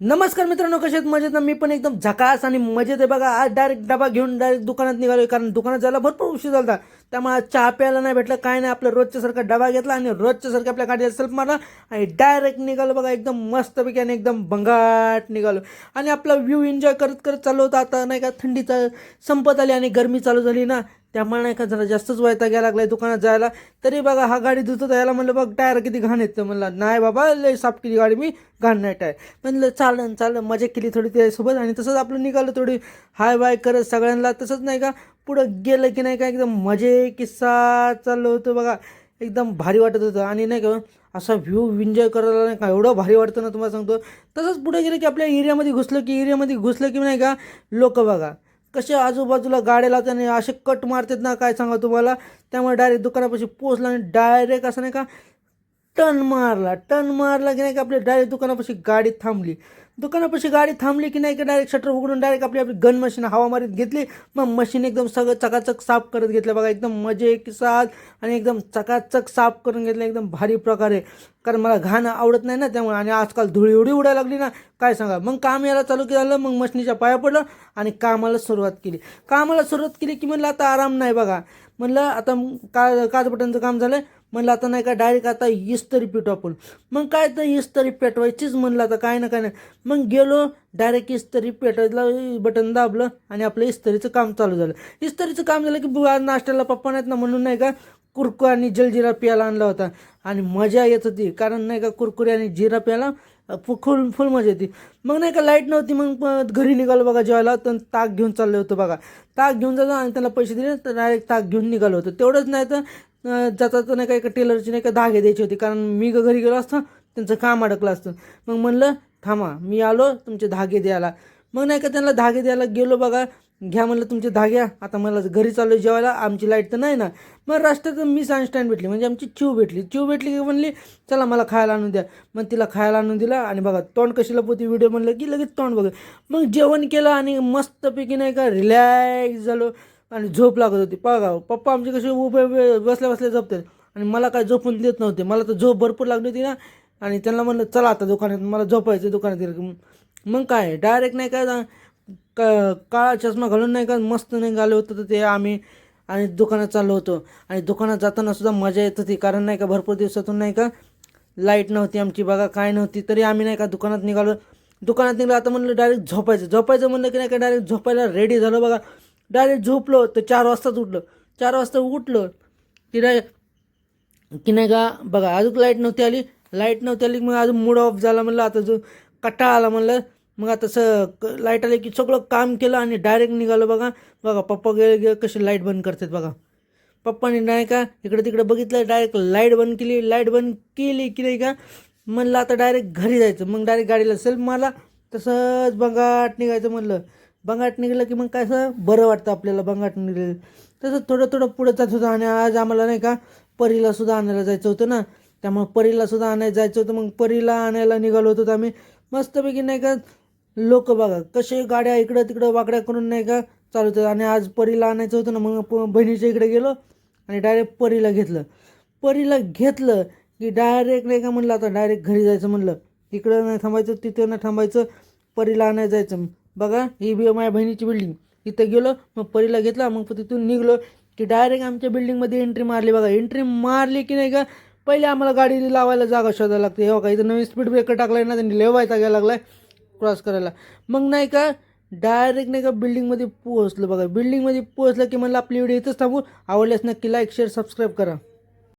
नमस्कार मित्रांनो कसे आहेत? मजेत ना? मी पण एकदम झकास आणि मजेत आहे बघा. आज डायरेक्ट डबा घेऊन डायरेक्ट दुकानात निघालो कारण दुकानात जायला भरपूर उशीर झाला होता. त्यामुळे चहा प्यायला नाही भेटलं काय नाही. आपलं रोजच्या सारखा डबा घेतला आणि रोजच्या सारखा आपल्या गाडीला सेल्फ मारला आणि डायरेक्ट निघालो बघा. एकदम मस्तपैकी आणि एकदम भंगाट निघालो. आणि आपला व्ह्यू एन्जॉय करत करत चालू होता. आता नाही का थंडीचा संपत आली आणि गरमी चालू झाली ना. त्यामुळे नाही का जरा जास्तच वयता घ्यायला लागलाय दुकानात जायला. तरी बघा हा गाडी धुतो यायला म्हणलं बघ टायर किती घाण येतं म्हणलं नाही बाबा लय साफ केली गाडी मी घाण नाही टायर. म्हणलं चालन चालन मजा केली थोडी त्यासोबत. आणि तसंच आपलं निघालं थोडी हाय बाय करत सगळ्यांना. तसंच नाही का पुढं गेलं की नाही का एकदम मजे किस्सा चाललो होतो बघा. एकदम भारी वाटत होतं. आणि नाही का असा व्ह्यू एन्जॉय करायला नाही का एवढं भारी वाटतं ना तुम्हाला सांगतो. तसंच पुढे गेलं की आपल्या एरियामध्ये घुसलं की एरियामध्ये घुसलं की नाही का लोक बघा. कसे आजूबाजूला गाड्या लावतात आणि असे कट मारतात ना काय सांगा तुम्हाला? त्यामुळे डायरेक्ट दुकानापाशी पोचला आणि डायरेक्ट असं नाही का टन मारला. टन मारला की नाही का आपली डायरेक्ट दुकानापाशी गाडी थांबली. दुकानापाशी गाडी थांबली की नाही का डायरेक्ट शटर उघडून डायरेक्ट आपली आपली गन मशीन हवा मारीत घेतली. मग मशीन एकदम सगळं चकाचक साफ करत घेतलं बघा. एकदम मजे किसात आणि एकदम चकाचक साफ करून घेतलं. एकदम भारी प्रकारे. कारण मला घाण आवडत नाही ना त्यामुळे आणि आजकाल धुळी एवढी उडायला लागली ना काय सांगा. मग काम यायला चालू केलं मग मशनीच्या पाया पडलं आणि कामाला सुरुवात केली. कामाला सुरुवात केली की म्हणलं आता आराम नाही बघा. म्हणलं आता का काच बटनचं काम झालं म्हणलं आता नाही का डायरेक्ट आता इस्तरी पेटू आपण मग काय तर इस्तरी पेटवायचीच म्हणलं आता काय ना काय नाही मग गेलो डायरेक्ट इस्तरी पेटायला बटन दाबलं आणि आपलं इस्तरीचं काम चालू झालं. इस्तरीचं काम झालं की बुवा आज नाश्त्याला पप्पा नाहीत ना म्हणून नाही का कुरकु आणि जलजिरा प्यायला आणला होता. आणि मजा येत होती कारण नाही का कुरकुरे आणि जिरा प्यायला फुल फुल मजा येते. मग नाही का लाइट नव्हती मग घरी निघालो बघा जेवायला तर ताक घेऊन चाललं होतं बघा. ताक घेऊन जातो आणि त्याला पैसे दिले तर डायरेक्ट ताक घेऊन निघालो होतो. तेवढंच नाही तर जाता तर नाही का एका टेलरची नाही का धागे द्यायची होती. कारण मी घरी गेलो असतं त्यांचं काम अडकलं असतं. मग म्हणलं थांबा मी आलो तुमचे धागे द्यायला. मग नाही का त्यांना धागे द्यायला गेलो बघा. घ्या म्हणलं तुमचे धाग्या आता मला घरी चाललो जेवायला आमची लाइट तर नाही ना. मग राष्ट्रात मिस अंडरस्टँड भेटली. म्हणजे आमची चिव भेटली. चिव भेटली की म्हणली चला मला खायला आणून द्या. मग तिला खायला आणून दिला आणि बघा तोंड कशीला पोती व्हिडिओ म्हणलं की लगेच तोंड बघा. मग जेवण केलं आणि मस्तपैकी नाही का रिलॅक्स झालो. आणि झोप लागत होती. बघा पप्पा आमचे कसे उभे उभे बसल्या बसल्या झोपतात. आणि मला काय झोपून देत नव्हते. मला तर झोप भरपूर लागली होती ना. आणि त्यांना म्हणलं चला आता दुकानात मला झोपायचं दुकानात मग काय डायरेक्ट नाही काय का काळा चष्मा घालून नाही का मस्त नाही घालत होतं तर ते आम्ही आणि दुकानात चाललो होतो. आणि दुकानात जाताना सुद्धा मजा येत होती. कारण नाही का भरपूर दिवसातून नाही का लाइट नव्हती आमची बघा काय नव्हती. तरी आम्ही नाही का दुकानात निघालो. दुकानात निघालो आता म्हणलं डायरेक्ट झोपायचं. झोपायचं म्हणलं की नाही का डायरेक्ट झोपायला रेडी झालो बघा. डायरेक्ट झोपलं तर चार वाजताच उठलं. चार वाजता उठलं की नाही की नाही का बघा अजून लाइट नव्हती आली. लाइट नव्हती आली मग अजून मूड ऑफ झाला म्हणलं आता जो कट्टा आला म्हणलं मग आता स लाइट आली की सगळं काम केलं आणि डायरेक्ट निघालं बघा. बघा पप्पा गेले गे कसे लाइट बंद करतात बघा. पप्पाने नाही का इकडे तिकडे बघितलं डायरेक्ट लाइट बंद केली. लाइट बंद केली की नाही का म्हणलं आता डायरेक्ट घरी जायचं. मग डायरेक्ट गाडीला सेल्फ मारला तसंच बंगाट निघायचं म्हणलं. बंगाट निघलं की मग काय असं बरं वाटतं आपल्याला बंगाट निघलं. तसं थोडं थोडं पुढं जात होतं आणि आज आम्हाला नाही का परीला सुद्धा आणायला जायचं होतं ना. त्यामुळे परीला सुद्धा आणायला जायचं होतं. मग परीला आणायला निघालो होतो आम्ही मस्तपैकी नाही का लोक बघा कसे गाड्या इकडं तिकडं वाकड्या करून नाही का चालवतात आणि आज परीला आणायचं होतं ना मग प- बहिणीच्या इकडे गेलो आणि डायरेक्ट परीला घेतलं. परीला घेतलं की डायरेक्ट नाही का म्हणलं आता डायरेक्ट घरी जायचं म्हणलं. इकडं नाही थांबायचं तिथं नाही थांबायचं परीला आणायला जायचं. बघा ही बी माझ्या बहिणीची बिल्डिंग इथं गेलो मग परीला घेतला मग तिथून निघलो. की डायरेक्ट आमच्या बिल्डिंगमध्ये एंट्री मारली बघा. एंट्री मारली की नाही का पहिले आम्हाला गाडी लावायला जागा शोधायला लागते. हे बघा इथं नवीन स्पीड ब्रेकर टाकलाय ना त्यांनी लेवायचा घ्यायला लागलाय. क्रॉस करायला. मग नाही का डायरेक्ट नाही का बिल्डिंगमध्ये पोहोचलं बघा. बिल्डिंगमध्ये पोहोचलं की म्हणलं आपली व्हिडिओ इथंच थांबू. आवडल्यास नक्की लाईक शेअर सबस्क्राईब करा.